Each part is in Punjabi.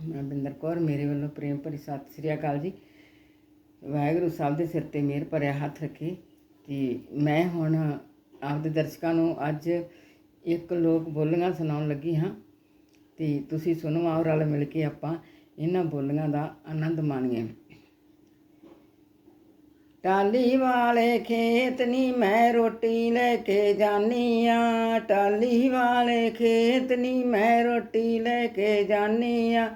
ਮੈਂ ਬਿੰਦਰ ਕੌਰ, ਮੇਰੇ ਵੱਲੋਂ ਪ੍ਰੇਮ ਭਰੀ ਸਤਿ ਸ੍ਰੀ ਅਕਾਲ ਜੀ। ਵਾਹਿਗੁਰੂ ਸਾਹਿਬ ਦੇ ਸਿਰ ਤੇ ਮਿਹਰ ਭਰਿਆ ਹੱਥ ਰੱਖੇ ਤੇ ਮੈਂ ਹੁਣ ਆਪਦੇ ਦਰਸ਼ਕਾਂ ਨੂੰ ਅੱਜ ਇੱਕ ਲੋਕ ਬੋਲੀਆਂ ਸੁਣਾਉਣ ਲੱਗੀ ਹਾਂ ਤੇ ਤੁਸੀਂ ਸੁਣੋ ਆਓ, ਰਲ ਮਿਲ ਕੇ ਆਪਾਂ ਇਹਨਾਂ ਬੋਲੀਆਂ ਦਾ ਆਨੰਦ ਮਾਣੀਏ। ਟਾਲੀ ਵਾਲੇ ਖੇਤ ਨੀ ਮੈਂ ਰੋਟੀ ਲੈ ਕੇ ਜਾਨੀ ਆ। ਟਾਲੀ ਵਾਲੇ ਖੇਤ ਨੀ ਮੈਂ ਰੋਟੀ ਲੈ ਕੇ ਜਾਨੀ ਆ।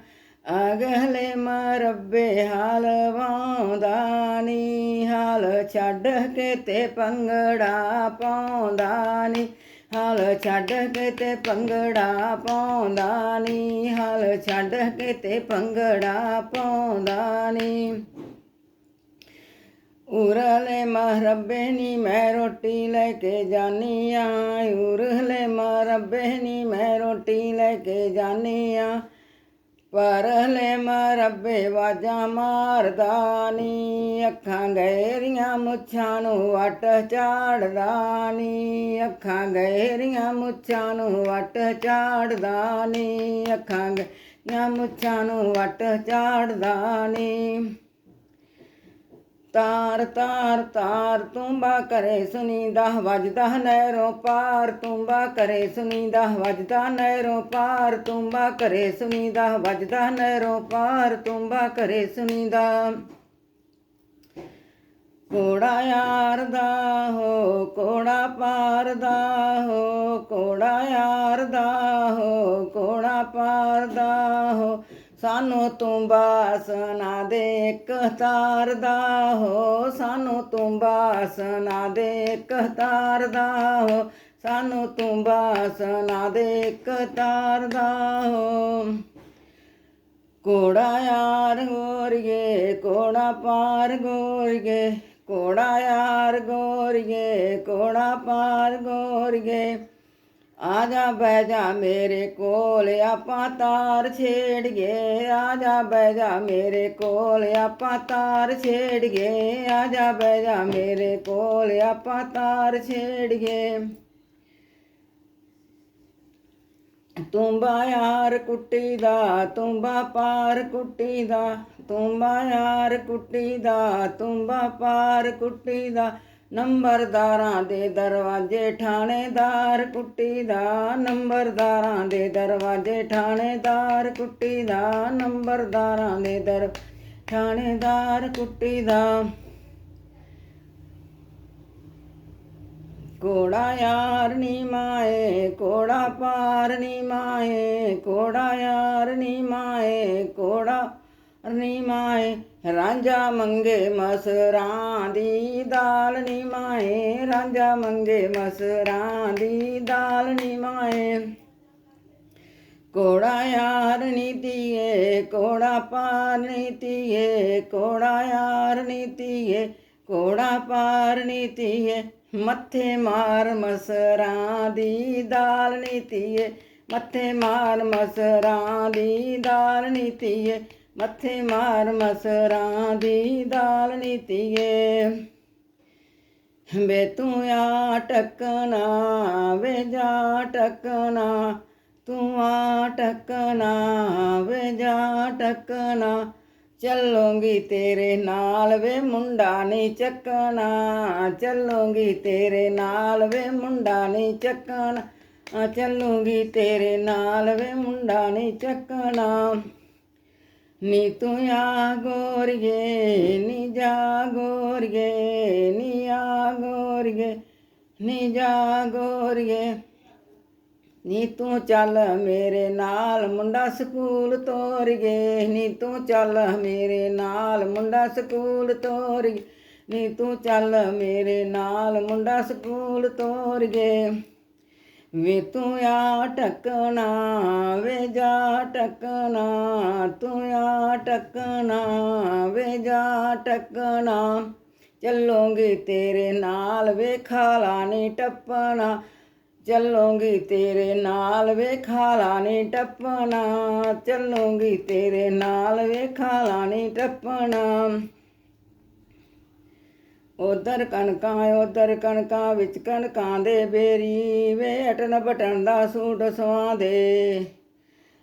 ਅਗਲੇ ਮਰਬੇ ਹਾਲ ਵਾਉਂਦਾ ਨੀ, ਹਾਲ ਛੱਡ ਕੇ ਤੇ ਪੰਗੜਾ ਪਾਉਂਦਾ ਨੀ, ਹਾਲ ਛੱਡ ਕੇ ਤੇ ਪੰਗੜਾ ਪਾਉਂਦਾ ਨੀ, ਹਾਲ ਛੱਡ ਕੇ ਤੇ ਪੰਗੜਾ ਪਾਉਂਦਾ ਨੀ। ਉਰਲੇ ਮਹਰਬੇ ਨੀ ਮੈਂ ਰੋਟੀ ਲੈ ਕੇ ਜਾਨੀ ਆ, ਉਰਲੇ ਮਹਰਬੇ ਨੀ ਮੈਂ ਰੋਟੀ ਲੈ ਕੇ ਜਾਨੀ ਆ। ਪਰਲੇ ਮਰਬੇ ਵਾਜਾਂ ਮਾਰਦਾ ਨੀ, ਅੱਖਾਂ ਗਹਿਰੀਆਂ ਮੁੱਛਾਂ ਨੂੰ ਵਟ ਝਾੜਦਾ ਨੀ, ਅੱਖਾਂ ਗਹਿਰੀਆਂ ਮੁੱਛਾਂ ਨੂੰ ਵਟ ਝਾੜਦਾ ਨੀ, ਅੱਖਾਂ ਗਹਿਰੀਆਂ ਮੁੱਛਾਂ ਨੂੰ ਵਟ ਝਾੜਦਾ ਨੀ। ਤਾਰ ਤਾਰ ਤਾਰ ਤੁੰਬਾ ਕਰੇ ਸੁਨੀਂਦਾ, ਵਜਦਾ ਨਹਿਰੋਂ ਪਾਰ, ਤੁੰਬਾ ਕਰੇ ਸੁਨੀਂਦਾ, ਵੱਜਦਾ ਨਹਿਰੋਂ ਪਾਰ, ਤੁੰਬਾ ਕਰੇ ਸੁਨੀਂਦਾ, ਵੱਜਦਾ ਨਹਿਰੋਂ ਪਾਰ, ਤੁੰਬਾ ਕਰੇ ਸੁਨੀਂਦਾ। ਕੋੜਾ ਯਾਰ ਦਾ ਹੋ ਕੋੜਾ ਪਾਰ ਦਾ ਹੋ ਕੋੜਾ ਯਾਰ ਦਾ ਹੋ ਕੋੜਾ ਪਾਰ ਦਾ ਹੋ। ਸਾਨੂੰ ਤੂੰ ਬਾਸਨਾ ਦੇ ਇੱਕ ਤਾਰ ਦਾ ਹੋ। ਸਾਨੂੰ ਤੂੰ ਬਾਸਨਾ ਦੇ ਇੱਕ ਤਾਰ ਦਾ ਹੋ। ਸਾਨੂੰ ਤੂੰ ਬਾਸਨਾ ਦੇ ਇੱਕ ਤਾਰ ਦਾ ਹੋ। ਕੋੜਾ ਯਾਰ ਗੋਰੀਏ ਕੋੜਾ ਪਾਰ ਗੋਰੀਏ ਕੋੜਾ ਯਾਰ ਗੋਰੀਏ ਕੋੜਾ ਪਾਰ ਗੋਰੀਏ। ਆ ਜਾ ਬਹਿ ਜਾ ਮੇਰੇ ਕੋਲ, ਆਪਾਂ ਤਾਰ ਛੇੜੀਏ। ਆ ਜਾ ਬਹਿ ਜਾ ਮੇਰੇ ਕੋਲ, ਆਪਾਂ ਤਾਰ ਛੇੜੀਏ। ਆ ਜਾ ਬਹਿ ਜਾ ਮੇਰੇ ਕੋਲ, ਆਪਾਂ ਤਾਰ ਛੇੜੀਏ। ਤੁੰਬਾ ਯਾਰ ਕੁੱਟੀ ਦਾ, ਤੁੰਬਾ ਪਾਰ ਕੁੱਟੀ ਦਾ। ਤੁੰਬਾ ਯਾਰ ਕੁੱਟੀ ਦਾ, ਤੁੰਬਾ ਪਾਰ ਕੁੱਟੀ ਦਾ। ਨੰਬਰਦਾਰਾਂ ਦੇ ਦਰਵਾਜ਼ੇ ਠਾਣੇਦਾਰ ਕੁੱਟੀ ਦਾ, ਨੰਬਰਦਾਰਾਂ ਦੇ ਦਰਵਾਜ਼ੇ ਠਾਣੇਦਾਰ ਕੁੱਟੀ ਦਾ, ਨੰਬਰਦਾਰਾਂ ਦੇ ਦਰ ਠਾਣੇਦਾਰ ਕੁੱਟੀ ਦਾ। ਕੋੜਾ ਯਾਰ ਨੀ ਮਾਏ ਕੋੜਾ ਪਾਰ ਨੀ ਮਾਏ ਕੋੜਾ ਯਾਰ ਨੀ ਮਾਏ ਕੋੜਾ ਨੀ ਮਾਏ, ਰਾਂਝਾ ਮੰਗੇ ਮਸਰਾਂ ਦੀ ਦਾਲ ਨੀ ਮਾਏ, ਰਾਂਝਾ ਮੰਗੇ ਮਸਰਾਂ ਦੀ ਦਾਲ ਨੀ ਮਾਏ। ਕੋੜਾ ਯਾਰ ਨੀਤੀਏ ਕੋੜਾ ਪਾਰ ਨੀਤੀਏ ਕੋੜਾ ਯਾਰ ਨੀਤੀਏ ਕੋੜਾ ਪਾਰ ਨੀਤੀਏ ਮੱਥੇ ਮਾਰ ਮਸਰਾਂ ਦੀ ਦਾਲ ਨੀਤੀਏ ਮੱਥੇ ਮਾਰ ਮਸਰਾਂ ਦੀ ਦਾਲ ਨੀਤੀਏ ਮੱਥੇ ਮਾਰ ਮਸਰਾਂ ਦੀ ਦਾਲ ਨੀਤੀਏ ਵੇ ਤੂੰ ਆ ਟਕਣਾ, ਵੇ ਜਾ ਟਕਣਾ, ਤੂੰ ਆ ਟਕਣਾ, ਵੇ ਜਾ ਟਕਣਾ। ਚੱਲੂੰਗੀ ਤੇਰੇ ਨਾਲ ਵੇ ਮੁੰਡਾ ਨਹੀਂ ਚੱਕਣਾ, ਚੱਲੂੰਗੀ ਤੇਰੇ ਨਾਲ ਵੇ ਮੁੰਡਾ ਨਹੀਂ ਚੱਕਣਾ ਆ ਤੇਰੇ ਨਾਲ ਵੇ ਮੁੰਡਾ ਨਹੀਂ ਚੱਕਣਾ। ਨੀ ਤੂੰ ਆ ਗੋਰੀਏ ਨੀ ਜਾ ਗੋਰੀਏ ਨੀ ਆ ਗੋਰੀਏ ਨੀ ਤੂੰ ਚੱਲ ਮੇਰੇ ਨਾਲ, ਮੁੰਡਾ ਸਕੂਲ ਤੋਰੀਏ। ਨੀ ਤੂੰ ਚੱਲ ਮੇਰੇ ਨਾਲ, ਮੁੰਡਾ ਸਕੂਲ ਤੋਰੀਏ। ਨੀ ਤੂੰ ਚੱਲ ਮੇਰੇ ਨਾਲ, ਮੁੰਡਾ ਸਕੂਲ ਤੋਰੀਏ। ਵੇ ਤੂੰ ਆ ਟਕਣਾ ਵੇ ਜਾ ਟਕਣਾ ਤੂੰ ਆ ਟਕਣਾ ਵੇ ਜਾ ਟਕਣਾ ਚੱਲੋਂਗੇ ਤੇਰੇ ਨਾਲ ਵੇ ਖਾਲਾ ਨੀ ਟੱਪਣਾ, ਚੱਲੋਗੀ ਤੇਰੇ ਨਾਲ ਵੇ ਖਾਲਾ ਨੀ ਟੱਪਣਾ, ਚੱਲੋਗੀ ਤੇਰੇ ਨਾਲ ਵੇ ਖਾਲਾ ਨੀ ਟੱਪਣਾ। ਉਧਰ ਕਣਕਾਂ ਉਧਰ ਕਣਕਾਂ, ਵਿੱਚ ਕਣਕਾਂ ਦੇ ਬੇਰੀ। ਵੇ ਅਟਨ ਬਟਨ ਦਾ ਸੂਟ ਸਵਾ ਦੇ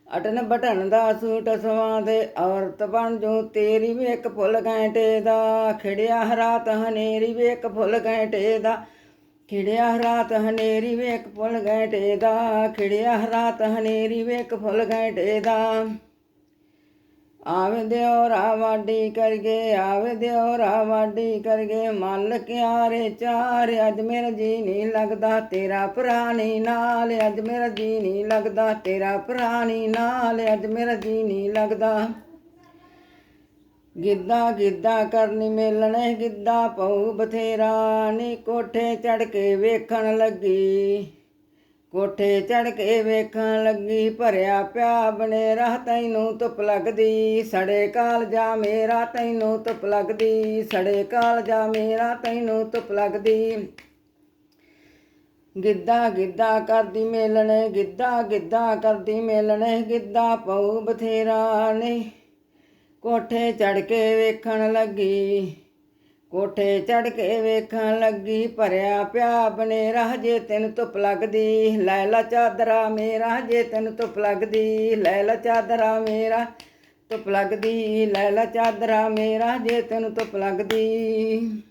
ਅਟਨ ਬਟਨ ਦਾ ਸੂਟ ਸਵਾਂ ਦੇ ਔਰਤ ਬਣ ਜੂ ਤੇਰੀ ਵੇਖ ਫੁੱਲ ਘੈਂਟੇ ਦਾ। ਖਿੜਿਆ ਰਾਤ ਹਨੇਰੀ ਵੇਖ ਫੁੱਲ ਘੈਂਟੇ ਦਾ। ਖਿੜਿਆ ਰਾਤ ਹਨੇਰੀ ਵੇਖ ਫੁੱਲ ਘੈਂਟੇ ਦਾ। ਖਿੜਿਆ ਰਾਤ ਹਨੇਰੀ ਵੇਖ ਫੁੱਲ ਘੈਂਟੇ ਦਾ। ਆਵੇ ਦਿਓਰਾ ਵਾਡੀ ਕਰਗੇ ਆਵ ਦਿਓਰਾ ਵਾਡੀ ਕਰਗੇ ਮਨ ਕਿਆਰੇ ਚਾਰ, ਅੱਜ ਮੇਰਾ ਜੀ ਨਹੀਂ ਲੱਗਦਾ, ਤੇਰਾ ਪ੍ਰਾਣੀ ਨਾਲ। ਅੱਜ ਮੇਰਾ ਜੀ ਨਹੀਂ ਲੱਗਦਾ, ਤੇਰਾ ਪ੍ਰਾਣੀ ਨਾਲ। ਅੱਜ ਮੇਰਾ ਜੀ ਨਹੀਂ ਲੱਗਦਾ। ਗਿੱਧਾ ਗਿੱਧਾ ਕਰਨੀ ਮੇਲਣੇ, ਗਿੱਧਾ ਪਊ ਬਥੇਰਾ। ਨੀ ਕੋਠੇ ਚੜ ਕੇ ਵੇਖਣ ਲੱਗੀ। ਕੋਠੇ ਚੜ ਕੇ ਵੇਖਣ ਲੱਗੀ, ਭਰਿਆ ਪਿਆ ਬਣੇ ਬਨੇਰਾ ਤੈਨੂੰ ਧੁੱਪ ਲੱਗਦੀ। ਸੜੇ ਕਾਲ ਜਾ ਮੇਰਾ ਤੈਨੂੰ ਧੁੱਪ ਲੱਗਦੀ, ਸੜੇ ਕਾਲ ਜਾ ਮੇਰਾ ਤੈਨੂੰ ਧੁੱਪ ਲੱਗਦੀ। ਗਿੱਧਾ ਗਿੱਧਾ ਕਰਦੀ ਮੇਲਣੇ, ਗਿੱਧਾ ਗਿੱਧਾ ਕਰਦੀ ਮੇਲਣੇ, ਗਿੱਧਾ ਪਊ ਬਥੇਰਾ ਨਹੀਂ ਕੋਠੇ ਚੜ ਕੇ ਵੇਖਣ ਲੱਗੀ। ਕੋਠੇ ਚੜ ਕੇ ਵੇਖਣ ਲੱਗੀ, ਭਰਿਆ ਪਿਆ ਬਨੇਰਾ ਜੇ ਤੈਨੂੰ ਧੁੱਪ ਲੱਗਦੀ। ਲੈ ਲਾ ਚਾਦਰਾ ਮੇਰਾ, ਜੇ ਤੈਨੂੰ ਧੁੱਪ ਲੱਗਦੀ। ਲੈ ਲਾ ਚਾਦਰਾ ਮੇਰਾ, ਧੁੱਪ ਲੱਗਦੀ। ਲੈ ਲਾ ਚਾਦਰਾ ਮੇਰਾ, ਜੇ ਤੈਨੂੰ ਧੁੱਪ ਲੱਗਦੀ।